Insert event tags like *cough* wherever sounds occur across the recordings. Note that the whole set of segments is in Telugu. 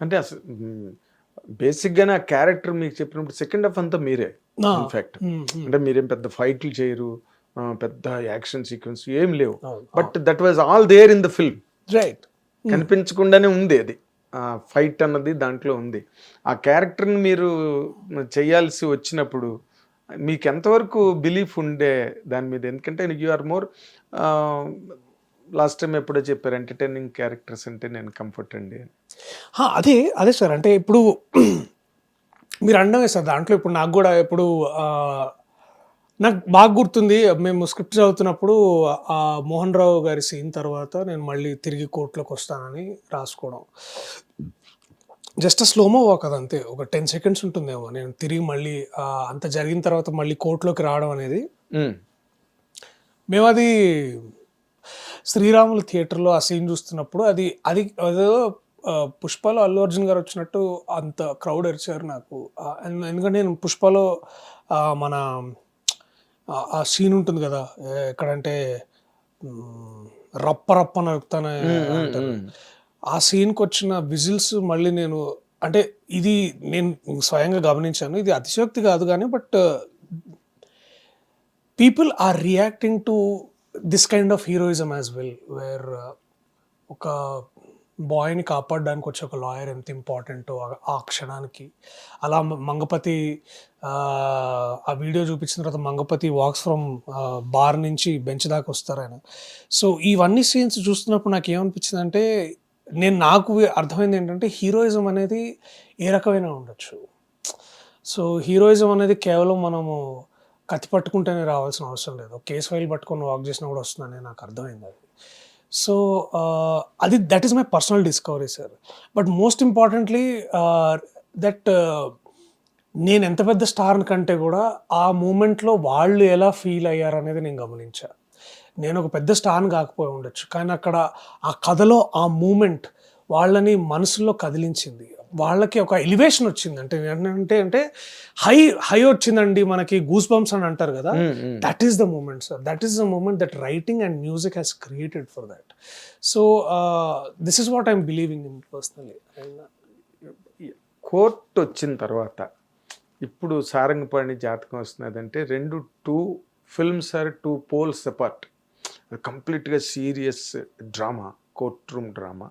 అంటే అసలు బేసిక్గానే ఆ క్యారెక్టర్ మీకు చెప్పినప్పుడు సెకండ్ హాఫ్ అంతా మీరే. ఇన్ఫాక్ట్. అంటే మీరేం పెద్ద ఫైట్లు చేయరు పెద్ద యాక్షన్ సీక్వెన్స్ ఏం లేవు. But that was all there in the film. Right. కనిపించకుండానే ఉంది అది. ఫైట్ అన్నది దాంట్లో ఉంది. ఆ క్యారెక్టర్ని మీరు చేయాల్సి వచ్చినప్పుడు మీకు ఎంతవరకు బిలీఫ్ ఉండే దాని మీద? ఎందుకంటే you are more last time ఎప్పుడో చెప్పారు ఎంటర్టైనింగ్ క్యారెక్టర్స్ అంటే నేను కంఫర్ట్ అండి అదే అదే సార్. అంటే ఇప్పుడు *clears throat* మీరు అనడమే సార్. దాంట్లో ఇప్పుడు నాకు కూడా ఇప్పుడు నాకు బాగా గుర్తుంది. మేము స్క్రిప్ట్ చదువుతున్నప్పుడు ఆ మోహన్ రావు గారి సీన్ తర్వాత నేను మళ్ళీ తిరిగి కోర్టులోకి వస్తానని రాసుకోవడం. జస్ట్ స్లోమో వాక్ అది అంతే. ఒక టెన్ సెకండ్స్ ఉంటుందేమో. నేను తిరిగి మళ్ళీ అంత జరిగిన తర్వాత మళ్ళీ కోర్టులోకి రావడం అనేది. మేము అది శ్రీరాములు థియేటర్లో ఆ సీన్ చూస్తున్నప్పుడు అది అది అదో పుష్పలో అల్లు అర్జున్ గారు వచ్చినట్టు అంత క్రౌడ్ అరిచారు నాకు ఎందుకంటే నేను పుష్పలో మన ఆ- సీన్ ఉంటుంది కదా ఎక్కడంటే రప్ప రప్ప మ్మ్. ఆ సీన్కి వచ్చిన విజిల్స్ మళ్ళీ నేను అంటే ఇది నేను స్వయంగా గమనించాను ఇది అతిశయోక్తి కాదు కానీ but people are reacting to this kind of heroism as well where ఒక బాయ్ని కాపాడడానికి వచ్చే ఒక లాయర్ ఎంత ఇంపార్టెంటో ఆ క్షణానికి. అలా మంగపతి ఆ, ఆ వీడియో చూపించిన తర్వాత మంగపతి వాక్స్ ఫ్రమ్ బార్ నుంచి బెంచ్ దాకా వస్తారు ఆయన. సో ఇవన్నీ సీన్స్ చూస్తున్నప్పుడు నాకు ఏమనిపించింది అంటే నేను నాకు అర్థమైంది ఏంటంటే హీరోయిజం అనేది ఏ రకమైన ఉండొచ్చు. సో హీరోయిజం అనేది కేవలం మనము కత్తి పట్టుకుంటేనే రావాల్సిన అవసరం లేదు. కేసు ఫైల్ పట్టుకొని వాక్ చేసినా కూడా వస్తుందని నాకు అర్థమైంది అది. సో అది that is my personal discovery sir but most importantly that నేను ఎంత పెద్ద స్టార్ కంటే కూడా ఆ మూమెంట్లో వాళ్ళు ఎలా ఫీల్ అయ్యారు అనేది నేను గమనించా. నేను ఒక పెద్ద స్టార్ని కాకపోయి ఉండొచ్చు కానీ అక్కడ ఆ కథలో ఆ మూమెంట్ వాళ్ళని మనసులో కదిలించింది. వాళ్ళకి ఒక ఎలివేషన్ వచ్చింది. అంటే ఏంటంటే అంటే హై హై వచ్చిందండి మనకి గూస్ బంప్స్ అని అంటారు కదా. That is the moment sir that is the moment that writing and music has created for that so this is what I'm believing in personally court వచ్చిన తర్వాత ఇప్పుడు సారంగపాణి జాతకం వస్తున్నదంటే రెండు two films are two poles apart కంప్లీట్గా serious drama courtroom drama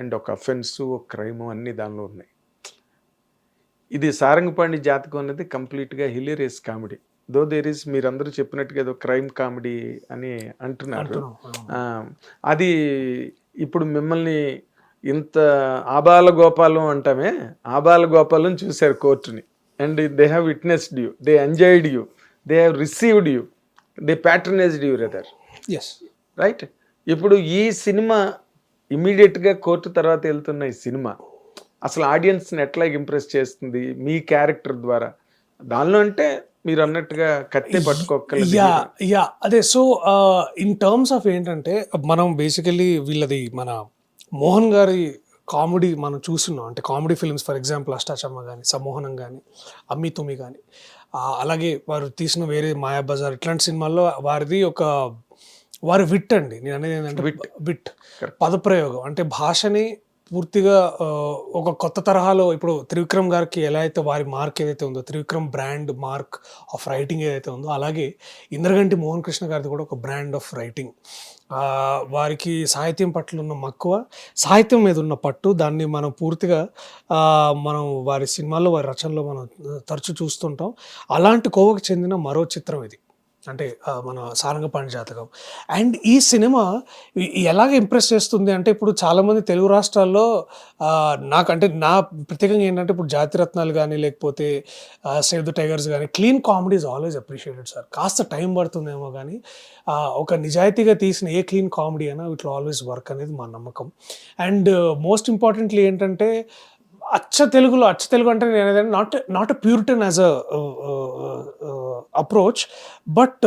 and ఒక అఫెన్స్ ఒక క్రైమ్ అన్నీ దానిలో ఉన్నాయి. ఇది సారంగపాణి జాతకం అనేది కంప్లీట్గా hilarious comedy though there is మీరందరూ చెప్పినట్టుగా ఏదో క్రైమ్ కామెడీ అని అంటున్నారు. అది ఇప్పుడు మిమ్మల్ని ఇంత ఆబాల గోపాలం అంటామే ఆబాల గోపాలం చూశారు కోర్టుని. And they have witnessed you they enjoyed you they have received you they patronized you rather as right ఇప్పుడు ఈ సినిమా ఇమీడియట్గా కోర్టు తర్వాత వెళ్తున్న ఈ సినిమా అసలు ఆడియన్స్ని ఎట్లా ఇంప్రెస్ చేస్తుంది మీ క్యారెక్టర్ ద్వారా? దానిలో అంటే మీరు అన్నట్టుగా కత్తి పట్టుకోగలరు యా యా అదే. సో ఇన్ టర్మ్స్ ఆఫ్ ఏంటంటే మనం బేసికలీ వీళ్ళది మన మోహన్ గారి కామెడీ మనం చూస్తున్నాం. అంటే comedy films for example Ashtachamma కానీ సమ్మోహనం కానీ అమ్మి తుమి కానీ అలాగే వారు తీసిన వేరే మాయా బజార్ ఇట్లాంటి సినిమాల్లో వారిది ఒక వారి విట్ అండి. నేను అనేది ఏంటంటే విట్. విట్. పదప్రయోగం. అంటే భాషని పూర్తిగా ఒక కొత్త తరహాలో ఇప్పుడు త్రివిక్రమ్ గారికి ఎలా అయితే వారి మార్క్ ఏదైతే ఉందో Trivikram brand mark of writing ఏదైతే ఉందో అలాగే ఇంద్రగంటి మోహన్ కృష్ణ గారిది కూడా ఒక బ్రాండ్ ఆఫ్ రైటింగ్. వారికి సాహిత్యం పట్ల ఉన్న మక్కువ సాహిత్యం మీద ఉన్న పట్టు దాన్ని మనం పూర్తిగా మనం వారి సినిమాల్లో వారి రచనలో మనం తరచూ చూస్తుంటాం. అలాంటి కోవకు చెందిన మరో చిత్రం ఇది. అంటే మన సారంగపాణి జాతకం. అండ్ ఈ సినిమా ఎలాగ ఇంప్రెస్ చేస్తుంది అంటే ఇప్పుడు చాలామంది తెలుగు రాష్ట్రాల్లో నాకంటే నాకు అంటే నా ప్రత్యేకంగా ఏంటంటే ఇప్పుడు జాతిరత్నాలు కానీ లేకపోతే సేవ్ ద టైగర్స్ కానీ clean comedy is always appreciated sir. కాస్త టైం పడుతుందేమో కానీ ఒక నిజాయితీగా తీసిన ఏ క్లీన్ కామెడీ అయినా ఇట్లా ఆల్వేస్ వర్క్ అనేది మా నమ్మకం. అండ్ మోస్ట్ ఇంపార్టెంట్లీ ఏంటంటే అచ్చ తెలుగులో అచ్చ తెలుగు అంటే నేను ఏదైనా not not a puritan as a approach but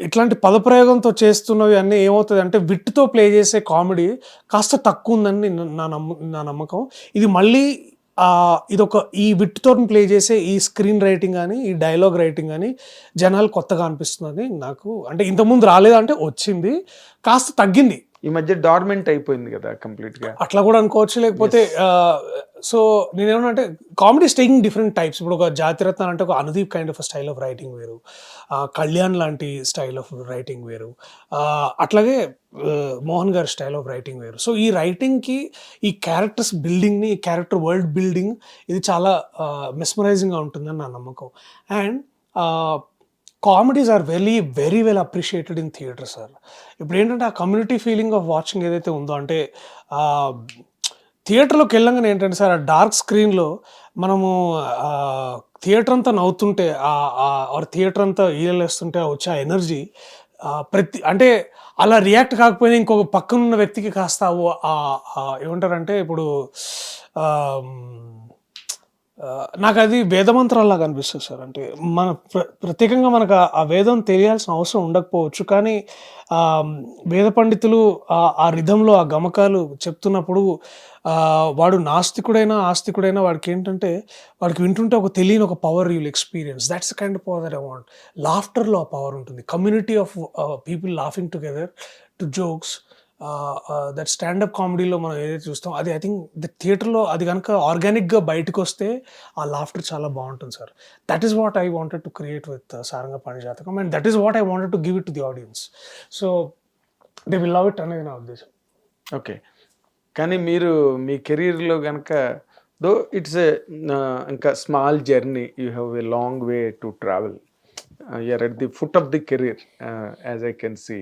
ఇట్లాంటి పదప్రయోగంతో చేస్తున్నవి అన్నీ ఏమవుతుంది అంటే విట్టుతో ప్లే చేసే కామెడీ కాస్త తక్కువ ఉందని నా- నమ్మ నా నమ్మకం. ఇది మళ్ళీ ఇదొక ఈ విట్టుతో ప్లే చేసే ఈ స్క్రీన్ రైటింగ్ కానీ ఈ డైలాగ్ రైటింగ్ కానీ జనాలు కొత్తగా అనిపిస్తుందని నాకు. అంటే ఇంతకుముందు రాలేదంటే వచ్చింది. కాస్త తగ్గింది. ఈ మధ్య డార్మెంట్ అయిపోయింది కదా కంప్లీట్గా. అట్లా కూడా అనుకోవచ్చు. లేకపోతే సో నేనేమన్నా కామెడీ స్టేయింగ్ డిఫరెంట్ టైప్స్ ఇప్పుడు ఒక జాతిరత్న అంటే ఒక Anudeep kind of style of writing వేరు. కళ్యాణ్ లాంటి స్టైల్ ఆఫ్ రైటింగ్ వేరు. అట్లాగే మోహన్ గారి స్టైల్ ఆఫ్ రైటింగ్ వేరు. సో ఈ రైటింగ్కి ఈ క్యారెక్టర్స్ బిల్డింగ్ని ఈ క్యారెక్టర్ వరల్డ్ బిల్డింగ్ ఇది చాలా మెస్మరైజింగ్గా ఉంటుందని నా నమ్మకం. And comedies are very very well appreciated in theatre sir. ఇప్పుడు ఏంటంటే ఆ కమ్యూనిటీ ఫీలింగ్ ఆఫ్ వాచింగ్ ఏదైతే ఉందో అంటే థియేటర్లోకి వెళ్ళంగానే ఏంటంటే సార్ ఆ డార్క్ స్క్రీన్లో మనము థియేటర్ అంతా నవ్వుతుంటే ఆర్ థియేటర్ అంతా ఈయలేస్తుంటే వచ్చే ఆ ఎనర్జీ ప్రతి అంటే అలా రియాక్ట్ కాకపోయినా ఇంకొక పక్కనున్న వ్యక్తికి కాస్త ఏమంటారంటే ఇప్పుడు నాకు అది వేదమంత్రాల్లాగా అనిపిస్తుంది సార్. అంటే మన ప్ర- ప్రత్యేకంగా మనకు ఆ- వేదం తెలియాల్సిన అవసరం ఉండకపోవచ్చు. కానీ వేద పండితులు ఆ- రిధంలో ఆ గమకాలు చెప్తున్నప్పుడు వాడు నాస్తికుడైనా ఆస్తికుడైనా వాడికి ఏంటంటే వాడికి వింటుంటే ఒక తెలియని ఒక power you'll experience that's kind of power that I want లాఫ్టర్లో ఆ పవర్ ఉంటుంది. Community of people laughing together to jokes that standup కామెడీలో మనం ఏదైతే చూస్తాం అది ఐ థింక్ ద థియేటర్లో అది కనుక ఆర్గానిక్గా బయటకు వస్తే ఆ లాఫ్టర్ చాలా బాగుంటుంది sir that is what I wanted to create with Sarangapani Jathakam and that is what I wanted to give it to the audience so they will love it అనేది నా ఉద్దేశం. ఓకే కానీ మీరు మీ కెరీర్లో కనుక దో ఇట్స్ ఏ ఇంకా small journey you have a long way to travel you're at the foot of the career as I can see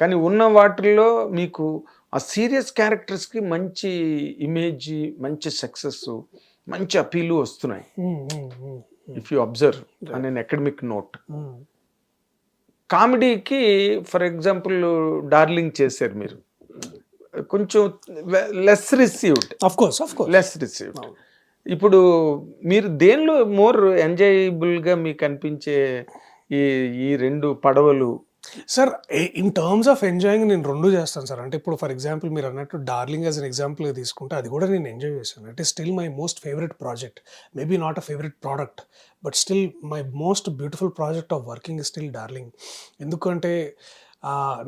కానీ ఉన్న వాటిల్లో మీకు ఆ సీరియస్ క్యారెక్టర్స్కి మంచి ఇమేజ్ మంచి సక్సెస్ మంచి అపీలు వస్తున్నాయి. If you observe an an academic note. కామెడీకి for example darling చేశారు మీరు. కొంచెం less received course, of course. Less received ఇప్పుడు మీరు దేనిలో మోర్ ఎంజాయబుల్గా మీకు అనిపించే ఈ ఈ రెండు పడవలు sir in terms of enjoying నేను రెండు చేస్తాను సార్. అంటే ఇప్పుడు ఫర్ ఎగ్జాంపుల్ మీరు అన్నట్టు డార్లింగ్ యాజ్ అన్ ఎగ్జాంపుల్ తీసుకుంటే అది కూడా నేను ఎంజాయ్ చేశాను అంటే still my most favourite project maybe not a favourite product but still my most beautiful project of working still Darling ఎందుకంటే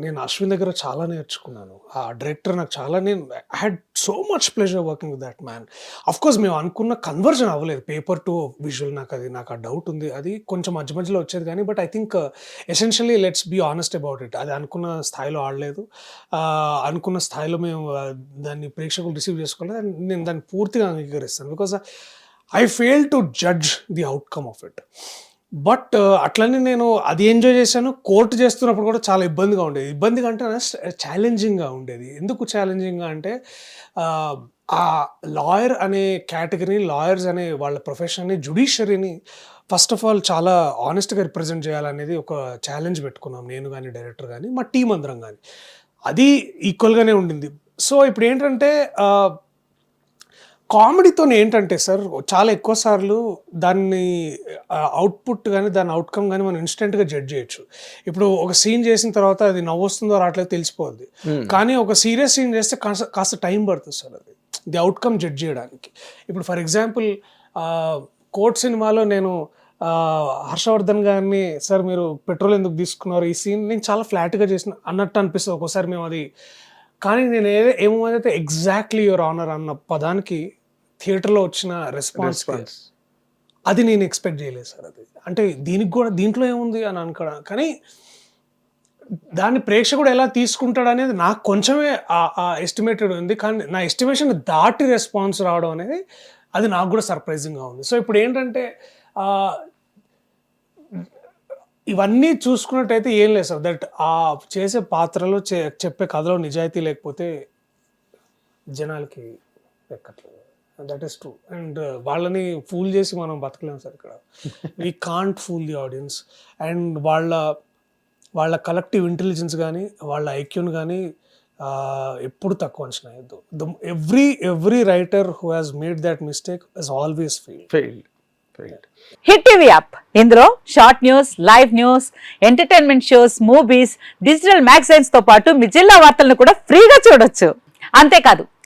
నేను అశ్విన్ దగ్గర చాలా నేర్చుకున్నాను. ఆ డైరెక్టర్ నాకు చాలా నేను I had so much pleasure working with that man of course మేము అనుకున్న కన్వర్జన్ అవ్వలేదు. పేపర్ టు విజువల్ నాకు అది నాకు ఆ డౌట్ ఉంది. అది కొంచెం మధ్య మధ్యలో వచ్చేది కానీ but I think essentially let's be honest about it అది అనుకున్న స్థాయిలో ఆడలేదు. అనుకున్న స్థాయిలో మేము దాన్ని ప్రేక్షకులు రిసీవ్ చేసుకోలేదు నేను దాన్ని పూర్తిగా అంగీకరిస్తాను. Because I fail to judge the outcome of it but అట్లనే నేను అది ఎంజాయ్ చేశాను. కోర్టు చేస్తున్నప్పుడు కూడా చాలా ఇబ్బందిగా ఉండేది. ఇబ్బందిగా అంటే ఛాలెంజింగ్గా ఉండేది. ఎందుకు ఛాలెంజింగ్గా అంటే ఆ, లాయర్ అనే కేటగిరీ లాయర్స్ అనే వాళ్ళ ప్రొఫెషన్ని జుడిషియరీని ఫస్ట్ ఆఫ్ ఆల్ చాలా ఆనెస్ట్గా రిప్రజెంట్ చేయాలనేది ఒక ఛాలెంజ్ పెట్టుకున్నాం. నేను కానీ డైరెక్టర్ కానీ మా టీం అందరం కానీ అది ఈక్వల్గానే ఉండింది. సో ఇప్పుడు ఏంటంటే కామెడీతో ఏంటంటే సార్ చాలా ఎక్కువ సార్లు దాన్ని అవుట్పుట్ కానీ దాని అవుట్కమ్ కానీ మనం ఇన్స్టెంట్గా జడ్జ్ చేయొచ్చు. ఇప్పుడు ఒక సీన్ చేసిన తర్వాత అది నవ్వు వస్తుందో రావట్లేదు తెలిసిపోద్ది. కానీ ఒక సీరియస్ సీన్ చేస్తే కాస్త కాస్త టైం పడుతుంది సార్ అది. ది అవుట్కమ్ జడ్జ్ చేయడానికి. ఇప్పుడు ఫర్ ఎగ్జాంపుల్ కోర్ట్ సినిమాలో నేను హర్షవర్ధన్ గారిని సార్ మీరు పెట్రోల్ ఎందుకు తీసుకున్నారు ఈ సీన్ నేను చాలా ఫ్లాట్గా చేసిన అన్నట్టు అనిపిస్తుంది. ఒక్కోసారి మేము అది కానీ నేను ఏదో ఏమో అయితే ఎగ్జాక్ట్లీ యువర్ ఆనర్ అన్న పదానికి థియేటర్లో వచ్చిన రెస్పాన్స్. అది నేను ఎక్స్పెక్ట్ చేయలేదు సార్ అది. అంటే దీనికి కూడా దీంట్లో ఏముంది అని అనుకోవడం కానీ దాన్ని ప్రేక్షకుడు ఎలా తీసుకుంటాడు అనేది నాకు కొంచెమే ఎస్టిమేటెడ్ ఉంది. కానీ నా ఎస్టిమేషన్ దాటి రెస్పాన్స్ రావడం అనేది అది నాకు కూడా సర్ప్రైజింగ్గా ఉంది. సో ఇప్పుడు ఏంటంటే ఇవన్నీ చూసుకున్నట్టయితే ఏం లేదు సార్. దట్ ఆ చేసే పాత్రలో చెప్పే కథలో నిజాయితీ లేకపోతే జనాలకి ఎక్కట్లేదు. దట్ ఈస్ ట్రూ అండ్ వాళ్ళని ఫూల్ చేసి మనం బతకలేము సార్ ఇక్కడ. We can't fool the audience and వాళ్ళ వాళ్ళ కలెక్టివ్ ఇంటెలిజెన్స్ కానీ వాళ్ళ ఐక్యూని కానీ ఎప్పుడు తక్కువ అంచనా వేయద్దు. Every every writer who has made that mistake is always fail failed failed hit TV app ఇందులో short news live news entertainment shows movies digital మ్యాగజైన్స్తో పాటు మీ జిల్లా వార్తలను కూడా ఫ్రీగా చూడొచ్చు. అంతేకాదు